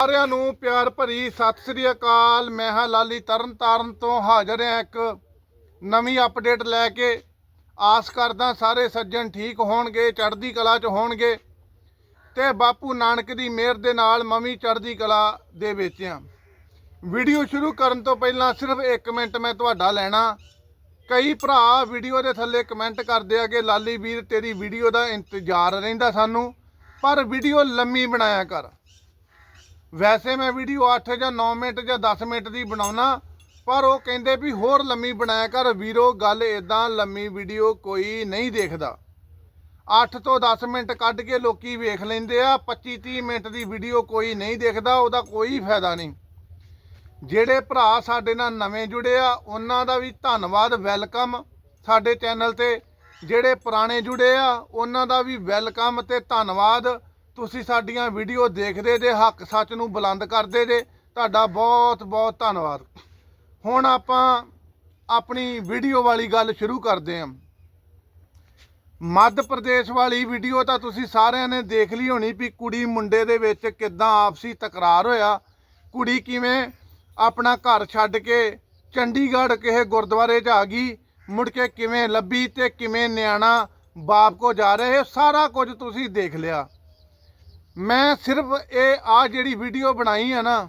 ਸਾਰਿਆਂ ਨੂੰ ਪਿਆਰ ਭਰੀ ਸਤਿ ਸ੍ਰੀ ਅਕਾਲ। ਮੈਂ ਹਾਂ ਲਾਲੀ ਤਰਨਤਾਰਨ ਤੋਂ ਹਾਜ਼ਰ ਹਾਂ ਇੱਕ ਨਵੀਂ ਅਪਡੇਟ ਲੈ ਕੇ। ਆਸ ਕਰਦਾ ਸਾਰੇ ਸੱਜਣ ਠੀਕ ਹੋਣਗੇ, ਚੜ੍ਹਦੀ ਕਲਾ 'ਚ ਹੋਣਗੇ ਤੇ ਬਾਪੂ ਨਾਨਕ ਦੀ ਮਿਹਰ ਦੇ ਨਾਲ ਮਮੀ ਚੜ੍ਹਦੀ ਕਲਾ ਦੇ ਵਿੱਚ ਆ। ਵੀਡੀਓ ਸ਼ੁਰੂ ਕਰਨ ਤੋਂ ਪਹਿਲਾਂ ਸਿਰਫ 1 ਮਿੰਟ ਮੈਂ ਤੁਹਾਡਾ ਲੈਣਾ। ਕਈ ਭਰਾ ਵੀਡੀਓ ਦੇ ਥੱਲੇ ਕਮੈਂਟ ਕਰਦੇ ਆ ਕਿ, ਲਾਲੀ ਵੀਰ, ਤੇਰੀ ਵੀਡੀਓ ਦਾ ਇੰਤਜ਼ਾਰ ਰਹਿੰਦਾ ਸਾਨੂੰ, ਪਰ ਵੀਡੀਓ ਲੰਮੀ ਬਣਾਇਆ ਕਰ। ਵੈਸੇ ਮੈਂ ਵੀਡੀਓ 8 ਜਾਂ 9 ਮਿੰਟ ਜਾਂ 10 ਮਿੰਟ ਦੀ ਬਣਾਉਣਾ, ਪਰ ਉਹ ਕਹਿੰਦੇ ਵੀ ਹੋਰ ਲੰਮੀ ਬਣਾਇਆ ਕਰ। ਵੀਰੋ, ਗੱਲ ਇਦਾਂ ਲੰਮੀ ਵੀਡੀਓ ਕੋਈ ਨਹੀਂ ਦੇਖਦਾ। 8 ਤੋਂ 10 ਮਿੰਟ ਕੱਢ ਕੇ ਲੋਕੀ ਵੇਖ ਲੈਂਦੇ ਆ 25 30 ਮਿੰਟ ਦੀ ਵੀਡੀਓ ਕੋਈ ਨਹੀਂ ਦੇਖਦਾ, ਉਹਦਾ ਕੋਈ ਫਾਇਦਾ ਨਹੀਂ। ਜਿਹੜੇ ਭਰਾ ਸਾਡੇ ਨਾਲ ਨਵੇਂ ਜੁੜੇ ਆ, ਉਹਨਾਂ ਦਾ ਵੀ ਧੰਨਵਾਦ, ਵੈਲਕਮ ਸਾਡੇ ਚੈਨਲ ਤੇ। ਜਿਹੜੇ ਪੁਰਾਣੇ ਜੁੜੇ ਆ, ਉਹਨਾਂ ਦਾ ਵੀ ਵੈਲਕਮ ਤੇ ਧੰਨਵਾਦ। ਤੁਸੀਂ ਸਾਡੀਆਂ ਵੀਡੀਓ ਦੇਖਦੇ ਜੇ, ਹੱਕ ਸੱਚ ਨੂੰ ਬੁਲੰਦ ਕਰਦੇ ਜੇ, ਤੁਹਾਡਾ ਬਹੁਤ ਬਹੁਤ ਧੰਨਵਾਦ। ਹੁਣ ਆਪਾਂ ਆਪਣੀ ਵੀਡੀਓ ਵਾਲੀ ਗੱਲ ਸ਼ੁਰੂ ਕਰਦੇ ਹਾਂ। ਮੱਧ ਪ੍ਰਦੇਸ਼ ਵਾਲੀ ਵੀਡੀਓ ਤਾਂ ਤੁਸੀਂ ਸਾਰਿਆਂ ਨੇ ਦੇਖ ਲਈ ਹੋਣੀ ਵੀ ਕੁੜੀ ਮੁੰਡੇ ਦੇ ਵਿੱਚ ਕਿੱਦਾਂ ਆਪਸੀ ਤਕਰਾਰ ਹੋਇਆ। ਕੁੜੀ ਕਿਵੇਂ ਆਪਣਾ ਘਰ ਛੱਡ ਕੇ ਚੰਡੀਗੜ੍ਹ ਕਿਸੇ ਗੁਰਦੁਆਰੇ 'ਚ ਆ ਗਈ, ਮੁੜ ਕੇ ਕਿਵੇਂ ਲੱਭੀ ਤੇ ਕਿਵੇਂ ਨਿਆਣਾ ਬਾਪ ਕੋ ਜਾ ਰਹੇ ਸਾਰਾ ਕੁਝ ਤੁਸੀਂ ਦੇਖ ਲਿਆ। ਮੈਂ ਸਿਰਫ ਇਹ ਆ ਜਿਹੜੀ ਵੀਡੀਓ ਬਣਾਈ ਹੈ ਨਾ,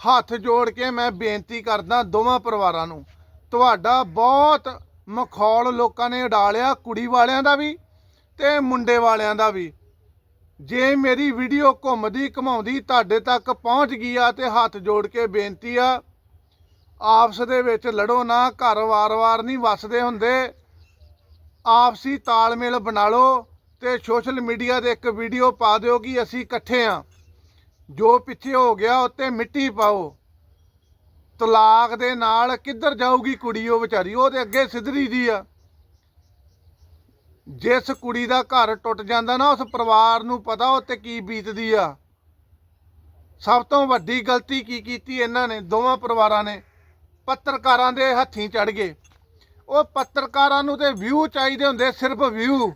ਹੱਥ ਜੋੜ ਕੇ ਮੈਂ ਬੇਨਤੀ ਕਰਦਾ ਦੋਵਾਂ ਪਰਿਵਾਰਾਂ ਨੂੰ, ਤੁਹਾਡਾ ਬਹੁਤ ਮਖੌਲ ਲੋਕਾਂ ਨੇ ਉਡਾਲਿਆ, ਕੁੜੀ ਵਾਲਿਆਂ ਦਾ ਵੀ ਤੇ ਮੁੰਡੇ ਵਾਲਿਆਂ ਦਾ ਵੀ। ਜੇ ਮੇਰੀ ਵੀਡੀਓ ਘੁੰਮਦੀ ਘਮਾਉਂਦੀ ਤੁਹਾਡੇ ਤੱਕ ਪਹੁੰਚ ਗਈ ਆ ਤੇ ਹੱਥ ਜੋੜ ਕੇ ਬੇਨਤੀ ਆ, ਆਪਸ ਦੇ ਵਿੱਚ ਲੜੋ ਨਾ, ਘਰ ਵਾਰ-ਵਾਰ ਨਹੀਂ ਵਸਦੇ ਹੁੰਦੇ। ਆਪਸੀ ਤਾਲਮੇਲ ਬਣਾ ਲਓ ਤੇ ਸੋਸ਼ਲ ਮੀਡੀਆ ਤੇ ਇੱਕ ਵੀਡੀਓ ਪਾ ਦਿਓ ਕਿ ਅਸੀਂ ਇਕੱਠੇ ਆ। ਜੋ ਪਿੱਛੇ ਹੋ ਗਿਆ, ਉੱਤੇ ਮਿੱਟੀ ਪਾਓ। ਤਲਾਕ ਦੇ ਨਾਲ ਕਿੱਧਰ ਜਾਊਗੀ ਕੁੜੀ ਉਹ ਵਿਚਾਰੀ? ਉਹ ਤੇ ਅੱਗੇ ਸਿੱਧਰੀ ਦੀ ਆ। ਜਿਸ ਕੁੜੀ ਦਾ ਘਰ ਟੁੱਟ ਜਾਂਦਾ ਨਾ, ਉਸ ਪਰਿਵਾਰ ਨੂੰ ਪਤਾ ਉਹ ਤੇ ਕੀ ਬੀਤਦੀ ਆ। ਸਭ ਤੋਂ ਵੱਡੀ ਗਲਤੀ ਕੀ ਕੀਤੀ ਇਹਨਾਂ ਨੇ? ਦੋਵਾਂ ਪਰਿਵਾਰਾਂ ਨੇ। ਪੱਤਰਕਾਰਾਂ ਦੇ ਹੱਥੀਂ ਚੜ ਗਏ। ਉਹ ਪੱਤਰਕਾਰਾਂ ਨੂੰ ਤੇ ਵਿਊ ਚਾਹੀਦੇ ਹੁੰਦੇ, ਸਿਰਫ ਵਿਊ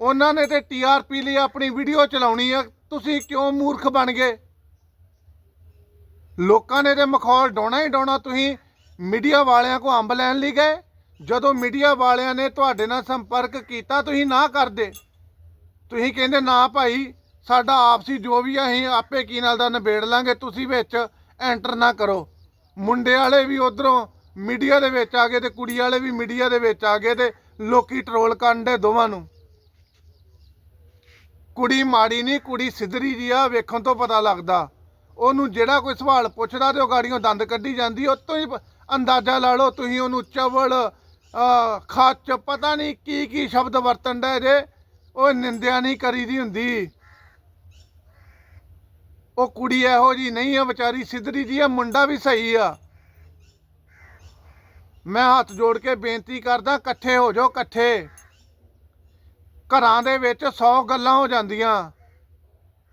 ਉਹਨਾਂ ਨੇ ਤੇ ਟੀਆਰਪੀ ਲਈ ਆਪਣੀ ਵੀਡੀਓ ਚਲਾਉਣੀ ਆ। ਤੁਸੀਂ ਕਿਉਂ ਮੂਰਖ ਬਣ ਗਏ? ਲੋਕਾਂ ਨੇ ਤੇ ਮਖੌਲ ਡਾਉਣਾ ਹੀ ਡਾਉਣਾ। ਤੁਸੀਂ ਮੀਡੀਆ ਵਾਲਿਆਂ ਕੋ ਅੰਬ ਲੈਣ ਲਈ ਗਏ। ਜਦੋਂ ਮੀਡੀਆ ਵਾਲਿਆਂ ਨੇ ਤੁਹਾਡੇ ਨਾਲ ਸੰਪਰਕ ਕੀਤਾ, ਤੁਸੀਂ ਨਾ ਕਰਦੇ। ਤੁਸੀਂ ਕਹਿੰਦੇ, ਨਾ ਭਾਈ, ਸਾਡਾ ਆਪਸੀ ਜੋ ਵੀ ਅਸੀਂ ਆਪੇ ਕੀ ਨਾਲ ਦਾ ਨਿਬੇੜ ਲਾਂਗੇ। ਤੁਸੀਂ ਵਿੱਚ ਐਂਟਰ ਨਾ ਕਰੋ। ਮੁੰਡੇ ਵਾਲੇ ਵੀ ਉਧਰੋਂ ਮੀਡੀਆ ਦੇ ਵਿੱਚ ਆ ਗਏ ਤੇ ਕੁੜੀ ਵਾਲੇ ਵੀ ਮੀਡੀਆ ਦੇ ਵਿੱਚ ਆ ਗਏ ਤੇ ਲੋਕੀ ਟਰੋਲ ਕਰਨ ਦੇ ਦੋਵਾਂ ਨੂੰ। ਕੁੜੀ ਮਾੜੀ ਨਹੀਂ, ਕੁੜੀ ਸਿੱਧਰੀ ਜੀ ਆ, ਵੇਖਣ ਤੋਂ ਪਤਾ ਲੱਗਦਾ। ਉਹਨੂੰ ਜਿਹੜਾ ਕੋਈ ਸਵਾਲ ਪੁੱਛਦਾ ਤੇ ਉਹ ਗਾੜੀਆਂ ਦੰਦ ਕੱਢੀ ਜਾਂਦੀ ਉਹ ਤੋਂ ਹੀ ਅੰਦਾਜ਼ਾ ਲਾ ਲਓ, ਤੁਸੀਂ ਉਹਨੂੰ ਚਵਲ ਖੱਚ, ਪਤਾ ਨਹੀਂ ਕੀ ਕੀ ਸ਼ਬਦ ਵਰਤਣ ਦਾ ਜੇ, ਉਹ ਨਿੰਦਿਆ ਨਹੀਂ ਕਰੀਦੀ ਹੁੰਦੀ। ਉਹ ਕੁੜੀ ਇਹੋ ਜੀ ਨਹੀਂ ਆ, ਵਿਚਾਰੀ ਸਿੱਧਰੀ ਜੀ ਆ, ਮੁੰਡਾ ਵੀ ਸਹੀ ਆ। ਮੈਂ ਹੱਥ ਜੋੜ ਕੇ ਬੇਨਤੀ ਕਰਦਾ, ਇਕੱਠੇ ਹੋ ਜਾਓ, ਇਕੱਠੇ। ਘਰਾਂ ਦੇ ਵਿੱਚ 100 ਗੱਲਾਂ ਹੋ ਜਾਂਦੀਆਂ।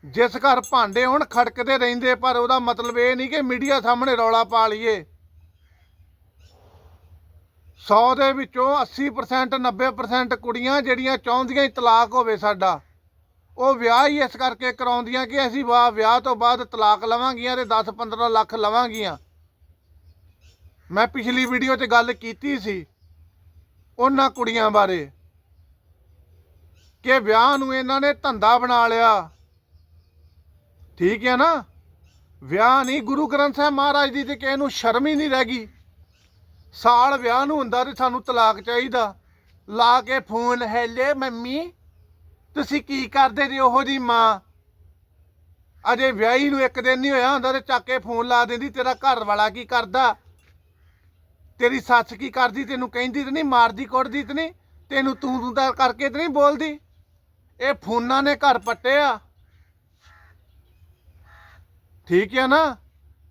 ਜਿਸ ਘਰ ਭਾਂਡੇ ਹੁਣ ਖੜਕਦੇ ਰਹਿੰਦੇ, ਪਰ ਉਹਦਾ ਮਤਲਬ ਇਹ ਨਹੀਂ ਕਿ ਮੀਡੀਆ ਸਾਹਮਣੇ ਰੌਲਾ ਪਾ ਲਈਏ। 100 ਦੇ ਵਿੱਚੋਂ 80% 90% ਕੁੜੀਆਂ ਜਿਹੜੀਆਂ ਚਾਹੁੰਦੀਆਂ ਹੀ ਤਲਾਕ ਹੋਵੇ ਸਾਡਾ, ਉਹ ਵਿਆਹ ਹੀ ਇਸ ਕਰਕੇ ਕਰਾਉਂਦੀਆਂ ਕਿ ਅਸੀਂ ਵਾ, ਵਿਆਹ ਤੋਂ ਬਾਅਦ ਤਲਾਕ ਲਵਾਂਗੀਆਂ ਤੇ 10-15 ਲੱਖ ਲਵਾਂਗੀਆਂ। ਮੈਂ ਪਿਛਲੀ ਵੀਡੀਓ 'ਚ ਗੱਲ ਕੀਤੀ ਸੀ ਉਹਨਾਂ ਕੁੜੀਆਂ ਬਾਰੇ। ਕਿ ਵਿਆਹ ਨੂੰ ਇਹਨਾਂ ਨੇ ਧੰਦਾ ਬਣਾ ਲਿਆ। ਠੀਕ ਹੈ ਨਾ? ਵਿਆਹ ਨਹੀਂ, ਗੁਰੂ ਗ੍ਰੰਥ ਸਾਹਿਬ ਮਹਾਰਾਜ ਦੀ ਤੇ ਕਿਸੇ ਨੂੰ ਸ਼ਰਮ ਹੀ ਨਹੀਂ ਰਹਿ ਗਈ। ਸਾਲ ਵਿਆਹ ਨੂੰ ਹੁੰਦਾ ਤੇ ਸਾਨੂੰ ਤਲਾਕ ਚਾਹੀਦਾ। ਲਾ ਕੇ ਫੋਨ, ਹੈਲੇ ਮੰਮੀ, ਤੁਸੀਂ ਕੀ ਕਰਦੇ ਜੇ ਉਹੋ ਜੀ ਮਾਂ? ਅਜੇ ਵਿਆਹੀ ਨੂੰ ਇੱਕ ਦਿਨ ਨਹੀਂ ਹੋਇਆ ਹੁੰਦਾ ਤੇ ਚੱਕ ਕੇ ਫੋਨ ਲਾ ਦਿੰਦੀ, ਤੇਰਾ ਘਰ ਵਾਲਾ ਕੀ ਕਰਦਾ? ਤੇਰੀ ਸੱਸ ਕੀ ਕਰਦੀ? ਤੈਨੂੰ ਕਹਿੰਦੀ ਤੇ ਨਹੀਂ, ਮਾਰਦੀ ਕੁੱਟਦੀ ਤੇ ਨਹੀਂ, ਤੈਨੂੰ ਤੂੰ ਤੂੰ ਤਾਂ ਕਰਕੇ ਤੇ ਨਹੀਂ ਬੋਲਦੀ? ਇਹ ਫੋਨਾਂ ਨੇ ਘਰ ਪੱਟੇ ਆ। ਠੀਕ ਹੈ ਨਾ?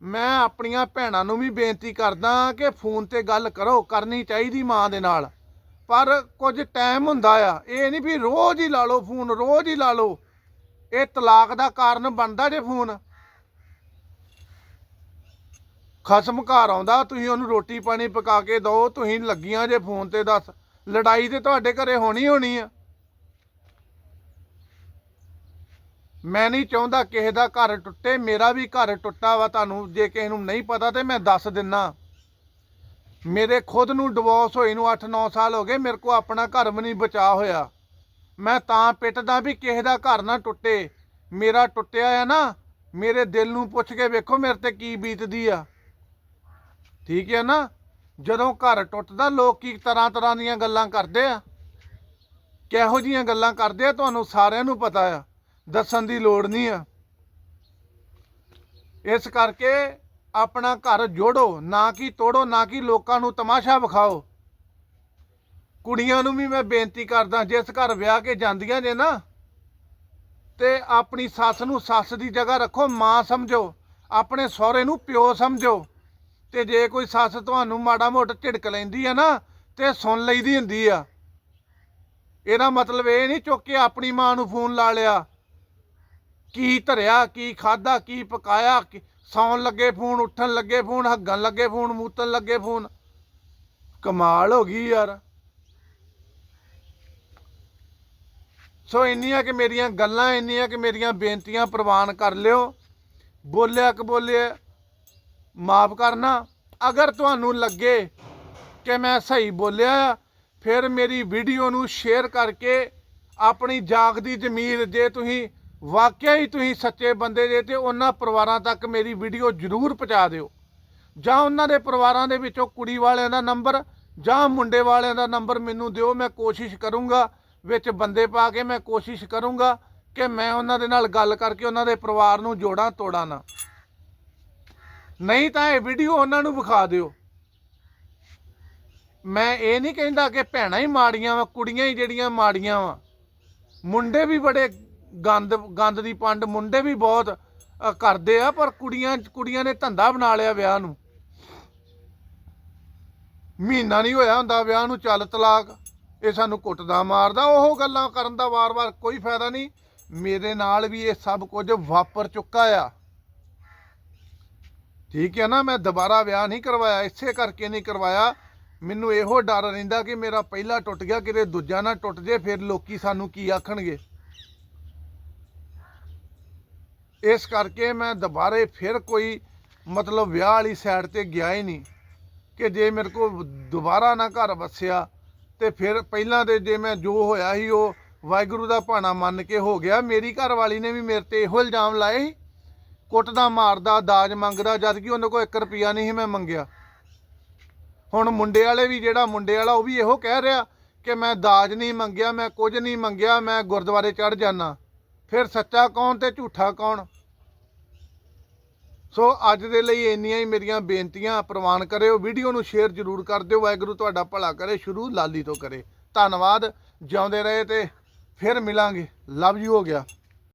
ਮੈਂ ਆਪਣੀਆਂ ਭੈਣਾਂ ਨੂੰ ਵੀ ਬੇਨਤੀ ਕਰਦਾ ਕਿ ਫੋਨ ਤੇ ਗੱਲ ਕਰੋ, ਕਰਨੀ ਚਾਹੀਦੀ ਮਾਂ ਦੇ ਨਾਲ। ਪਰ ਕੁਝ ਟਾਈਮ ਹੁੰਦਾ ਆ। ਇਹ ਨਹੀਂ ਵੀ ਰੋਜ਼ ਹੀ ਲਾ ਲਓ ਫੋਨ, ਰੋਜ਼ ਹੀ ਲਾ ਲਓ। ਇਹ ਤਲਾਕ ਦਾ ਕਾਰਨ ਬਣਦਾ ਜੇ ਫੋਨ। ਖਸਮ ਘਰ ਆਉਂਦਾ, ਤੁਸੀਂ ਉਹਨੂੰ ਰੋਟੀ ਪਾਣੀ ਪਕਾ ਕੇ ਦਿਓ, ਤੁਸੀਂ ਲੱਗੀਆਂ ਜੇ ਫੋਨ ਤੇ ਦੱਸ। ਲੜਾਈ ਤੇ ਤੁਹਾਡੇ ਘਰੇ ਹੋਣੀ ਹੋਣੀ ਆ। ਮੈਂ ਨਹੀਂ ਚਾਹੁੰਦਾ ਕਿਸੇ ਦਾ ਘਰ ਟੁੱਟੇ, ਮੇਰਾ ਵੀ ਘਰ ਟੁੱਟਾ ਵਾ ਤੁਹਾਨੂੰ ਜੇ ਕਿਸੇ ਨੂੰ ਨਹੀਂ ਪਤਾ ਤੇ ਮੈਂ ਦੱਸ ਦਿੰਨਾ। ਮੇਰੇ ਖੁਦ ਨੂੰ ਡਿਵੋਰਸ ਹੋਈ ਨੂੰ 8-9 ਸਾਲ ਹੋ ਗਏ, ਮੇਰੇ ਕੋ ਆਪਣਾ ਘਰ ਵੀ ਨਹੀਂ ਬਚਾ ਹੋਇਆ। ਮੈਂ ਤਾਂ ਪਿੱਟਦਾ ਵੀ ਕਿਸੇ ਦਾ ਘਰ ਨਾ ਟੁੱਟੇ। ਮੇਰਾ ਟੁੱਟਿਆ ਆ ਨਾ, ਮੇਰੇ ਦਿਲ ਨੂੰ ਪੁੱਛ ਕੇ ਵੇਖੋ ਮੇਰੇ ਤੇ ਕੀ ਬੀਤਦੀ ਆ। ਠੀਕ ਹੈ ਨਾ? ਜਦੋਂ ਘਰ ਟੁੱਟਦਾ, ਲੋਕ ਕੀ ਤਰ੍ਹਾਂ ਤਰ੍ਹਾਂ ਦੀਆਂ ਗੱਲਾਂ ਕਰਦੇ ਆ? ਕਿਹੋ ਜੀਆਂ ਗੱਲਾਂ ਕਰਦੇ ਆ, ਤੁਹਾਨੂੰ ਸਾਰਿਆਂ ਨੂੰ ਪਤਾ ਆ। ਦੱਸਣ ਦੀ ਲੋੜ ਨਹੀਂ ਆ। ਇਸ ਕਰਕੇ ਆਪਣਾ ਘਰ ਜੋੜੋ, ਨਾ ਕਿ ਤੋੜੋ, ਨਾ ਕਿ ਲੋਕਾਂ ਨੂੰ ਤਮਾਸ਼ਾ ਵਿਖਾਓ। ਕੁੜੀਆਂ ਨੂੰ ਵੀ ਮੈਂ ਬੇਨਤੀ ਕਰਦਾ, ਜਿਸ ਘਰ ਵਿਆਹ ਕੇ ਜਾਂਦੀਆਂ ਨੇ ਨਾ, ਤੇ ਆਪਣੀ ਸੱਸ ਨੂੰ ਸੱਸ ਦੀ ਜਗ੍ਹਾ ਰੱਖੋ, ਮਾਂ ਸਮਝੋ, ਆਪਣੇ ਸਹੁਰੇ ਨੂੰ ਪਿਓ ਸਮਝੋ। ਤੇ ਜੇ ਕੋਈ ਸੱਸ ਤੁਹਾਨੂੰ ਮਾੜਾ ਮੋਟਾ ਝਿੜਕ ਲੈਂਦੀ ਆ ਨਾ, ਤੇ ਸੁਣ ਲਈਦੀ ਹੁੰਦੀ ਆ। ਇਹਦਾ ਮਤਲਬ ਇਹ ਨਹੀਂ ਚੁੱਕ ਕੇ ਆਪਣੀ ਮਾਂ ਨੂੰ ਫੋਨ ਲਾ ਲਿਆ। ਕੀ ਧਰਿਆ, ਕੀ ਖਾਦਾ ਕੀ ਪਕਾਇਆ, ਕੀ- ਸੌਣ ਲੱਗੇ ਫੋਨ, ਉੱਠਣ ਲੱਗੇ ਫੋਨ, ਹੱਗਣ ਲੱਗੇ ਫੋਨ, ਮੂਤਣ ਲੱਗੇ ਫੋਨ। ਕਮਾਲ ਹੋ ਗਈ ਯਾਰ। ਸੋ ਇੰਨੀਆਂ ਕਿ ਮੇਰੀਆਂ ਗੱਲਾਂ, ਇੰਨੀਆਂ ਕਿ ਮੇਰੀਆਂ ਬੇਨਤੀਆਂ ਪ੍ਰਵਾਨ ਕਰ ਲਿਓ। ਬੋਲਿਆ ਕਿ ਬੋਲਿਆ, ਮਾਫ ਕਰਨਾ। ਅਗਰ ਤੁਹਾਨੂੰ ਲੱਗੇ ਕਿ ਮੈਂ ਸਹੀ ਬੋਲਿਆ ਆ, ਫਿਰ ਮੇਰੀ ਵੀਡੀਓ ਨੂੰ ਸ਼ੇਅਰ ਕਰਕੇ ਆਪਣੀ ਜਾਗਦੀ ਜ਼ਮੀਰ ਜੇ ਤੁਸੀਂ ਵਾਕਿਆ ਹੀ ਤੁਸੀਂ ਸੱਚੇ ਬੰਦੇ ਜੇ ਤੇ ਉਹਨਾਂ ਪਰਿਵਾਰਾਂ ਤੱਕ ਮੇਰੀ ਵੀਡੀਓ ਜ਼ਰੂਰ ਪਹੁੰਚਾ ਦਿਓ। ਜਾਂ ਉਹਨਾਂ ਦੇ ਪਰਿਵਾਰਾਂ ਦੇ ਵਿੱਚੋਂ ਕੁੜੀ ਵਾਲਿਆਂ ਦਾ ਨੰਬਰ ਜਾਂ ਮੁੰਡੇ ਵਾਲਿਆਂ ਦਾ ਨੰਬਰ ਮੈਨੂੰ ਦਿਓ, ਮੈਂ ਕੋਸ਼ਿਸ਼ ਕਰੂੰਗਾ ਵਿੱਚ ਬੰਦੇ ਪਾ ਕੇ ਮੈਂ ਕੋਸ਼ਿਸ਼ ਕਰੂੰਗਾ ਕਿ ਮੈਂ ਉਹਨਾਂ ਦੇ ਨਾਲ ਗੱਲ ਕਰਕੇ ਉਹਨਾਂ ਦੇ ਪਰਿਵਾਰ ਨੂੰ ਜੋੜਾਂ ਤੋੜਾਂ ਨਾ। ਨਹੀਂ ਤਾਂ ਇਹ ਵੀਡੀਓ ਉਹਨਾਂ ਨੂੰ ਵਿਖਾ ਦਿਓ। ਮੈਂ ਇਹ ਨਹੀਂ ਕਹਿੰਦਾ ਕਿ ਭੈਣਾਂ ਹੀ ਮਾੜੀਆਂ ਵਾ, ਕੁੜੀਆਂ ਹੀ ਜਿਹੜੀਆਂ ਮਾੜੀਆਂ ਵਾ। ਮੁੰਡੇ ਵੀ ਬੜੇ ਗੰਦ ਗੰਦ ਦੀ ਪੰਡ ਮੁੰਡੇ ਵੀ ਬਹੁਤ ਕਰਦੇ ਆ, ਪਰ ਕੁੜੀਆਂ ਕੁੜੀਆਂ ਨੇ ਧੰਦਾ ਬਣਾ ਲਿਆ ਵਿਆਹ ਨੂੰ। ਮਹੀਨਾ ਨਹੀਂ ਹੋਇਆ ਹੁੰਦਾ ਵਿਆਹ ਨੂੰ, ਚੱਲ ਤਲਾਕ, ਇਹ ਸਾਨੂੰ ਕੁੱਟਦਾ, ਮਾਰਦਾ, ਉਹ ਗੱਲਾਂ ਕਰਨ ਦਾ ਵਾਰ-ਵਾਰ ਕੋਈ ਫਾਇਦਾ ਨਹੀਂ। ਮੇਰੇ ਨਾਲ ਵੀ ਇਹ ਸਭ ਕੁਝ ਵਾਪਰ ਚੁੱਕਾ ਆ। ਠੀਕ ਹੈ ਨਾ, ਮੈਂ ਦੁਬਾਰਾ ਵਿਆਹ ਨਹੀਂ ਕਰਵਾਇਆ, ਇਸੇ ਕਰਕੇ ਨਹੀਂ ਕਰਵਾਇਆ। ਮੈਨੂੰ ਇਹੋ ਡਰ ਰਹਿੰਦਾ ਕਿ ਮੇਰਾ ਪਹਿਲਾ ਟੁੱਟ ਗਿਆ, ਕਿਤੇ ਦੂਜਾ ਨਾ ਟੁੱਟ ਜੇ, ਫਿਰ ਲੋਕੀ ਸਾਨੂੰ ਕੀ ਆਖਣਗੇ? ਇਸ ਕਰਕੇ ਮੈਂ ਦੁਬਾਰੇ ਫਿਰ ਕੋਈ ਮਤਲਬ ਵਿਆਹ ਵਾਲੀ ਸਾਈਡ ਤੇ ਗਿਆ ਹੀ ਨਹੀਂ ਕਿ ਜੇ ਮੇਰੇ ਕੋਲ ਦੁਬਾਰਾ ਨਾ ਘਰ ਵਸਿਆ ਤੇ ਫਿਰ ਪਹਿਲਾਂ ਤੇ ਜੇ ਮੈਂ ਜੋ ਹੋਇਆ ਸੀ ਉਹ ਵਾਹਿਗੁਰੂ ਦਾ ਭਾਣਾ ਮੰਨ ਕੇ ਹੋ ਗਿਆ। ਮੇਰੀ ਘਰ ਵਾਲੀ ਨੇ ਵੀ ਮੇਰੇ ਤੇ ਇਹੋ ਇਲਜ਼ਾਮ ਲਾਏ ਸੀ, ਕੁੱਟਦਾ, ਮਾਰਦਾ, ਦਾਜ ਮੰਗਦਾ, ਜਦ ਕਿ ਉਹਨੇ ਕੋਲ 1 ਰੁਪਿਆ ਨਹੀਂ ਸੀ ਮੈਂ ਮੰਗਿਆ। ਹੁਣ ਮੁੰਡੇ ਵਾਲੇ ਵੀ ਜਿਹੜਾ ਮੁੰਡੇ ਵਾਲਾ ਉਹ ਵੀ ਇਹੋ ਕਹਿ ਰਿਹਾ ਕਿ ਮੈਂ ਦਾਜ ਨਹੀਂ ਮੰਗਿਆ, ਮੈਂ ਕੁਝ ਨਹੀਂ ਮੰਗਿਆ, ਮੈਂ ਗੁਰਦੁਆਰੇ ਚੜ ਜਾਣਾ ਫਿਰ ਸੱਚਾ ਕੌਣ ਤੇ ਝੂਠਾ ਕੌਣ? ਸੋ ਅੱਜ ਦੇ ਲਈ ਇੰਨੀਆਂ ਹੀ ਮੇਰੀਆਂ ਬੇਨਤੀਆਂ ਪ੍ਰਵਾਨ ਕਰਿਓ। ਵੀਡੀਓ ਨੂੰ ਸ਼ੇਅਰ ਜ਼ਰੂਰ ਕਰ ਦਿਓ। ਵਾਹਿਗੁਰੂ ਤੁਹਾਡਾ ਭਲਾ ਕਰੇ, ਸ਼ੁਰੂ ਲਾਲੀ ਤੋਂ ਕਰੇ। ਧੰਨਵਾਦ। ਜਿਉਂਦੇ ਰਹੇ ਤੇ ਫਿਰ ਮਿਲਾਂਗੇ। ਲਵ ਯੂ ਹੋ ਗਿਆ।